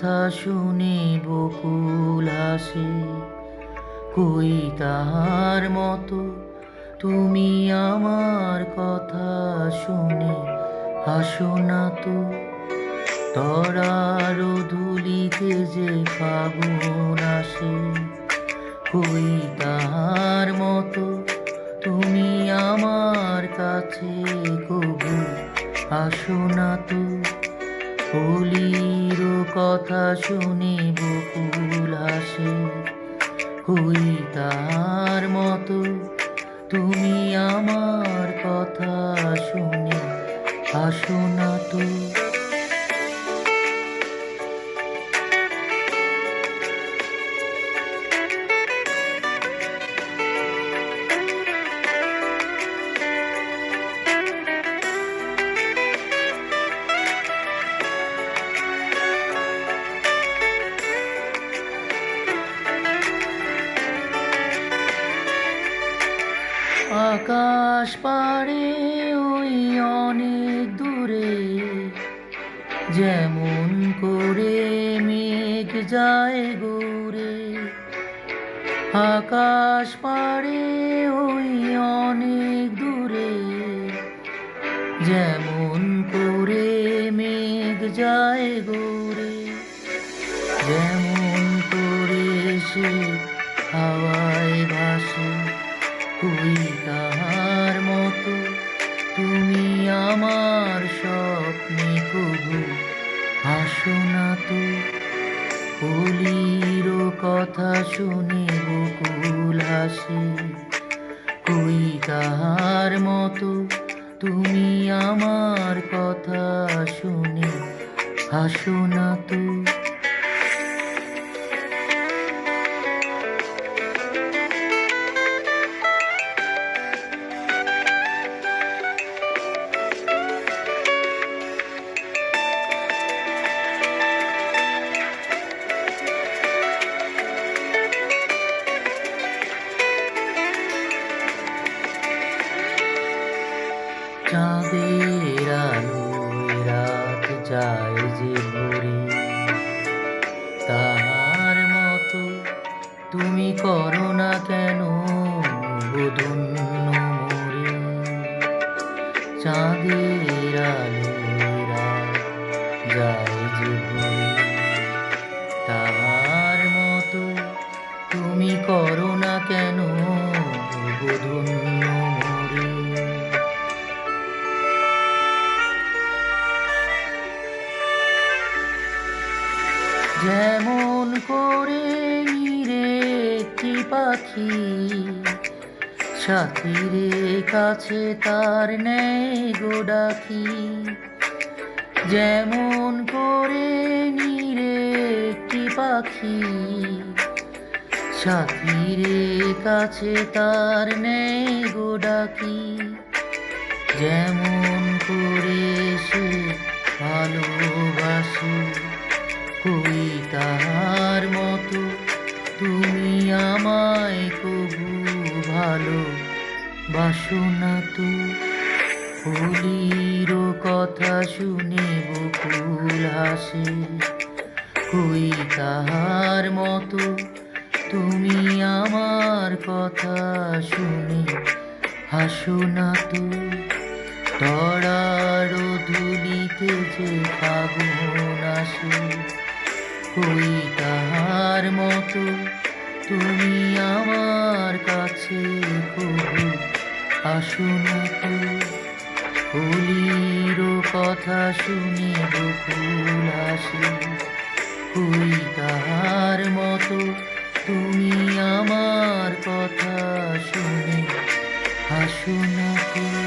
কথা শুনে বকুল হাসে কই তাহার মতো তুমি আমার কথা শুনে হাসো না তো। তরার ধুলিতে যে ফাগুন আসে, কই তাহার মতো তুমি আমার কাছে কবু আসো না তো। কলির কথা শুনে বকুল হাসে। কই তার মতো, তুমি আমার কথা শুনে হাসো না তো। আকাশ পাড়ে ওই অনেক দূরে, যেমন করে মেঘ যায় গোরে আকাশ পাড়ে ওই অনেক দূরে, যেমন করে মেঘ যায় গোরে যেমন আমার স্বপ্নে কবু। আসো না তো কলির কথা শুনে বকুল হাসে। কই কাহার মতো তুমি আমার কথা শুনে। হাসো না তো রাত তাহার মতো তুমি করো না কেন বোধন্য মোরে চাঁদের তাহার মতো তুমি করো না কেন বোধন্য যেমন করে নিরে একটি পাখি, সাথীরে কাছে তার নেই গোডাকি যেমন করে নিরে একটি পাখি, সাথীরে কাছে তার নেই গোডাকি যেমন করে সে ভালো বাসো না তো। হলির কথা শুনে বকুল হাসে, কই তাহার মতো? তুমি আমার কথা শুনে হাসো না তো। তরার ধুলিতে যে ফাগুন আসে, কই তাহার মতো? তুমি আমার কাছে কবু আসো কথা শুনে বকুল আসে। কই তাহার মতো তুমি আমার কথা শুনে হাসো না তো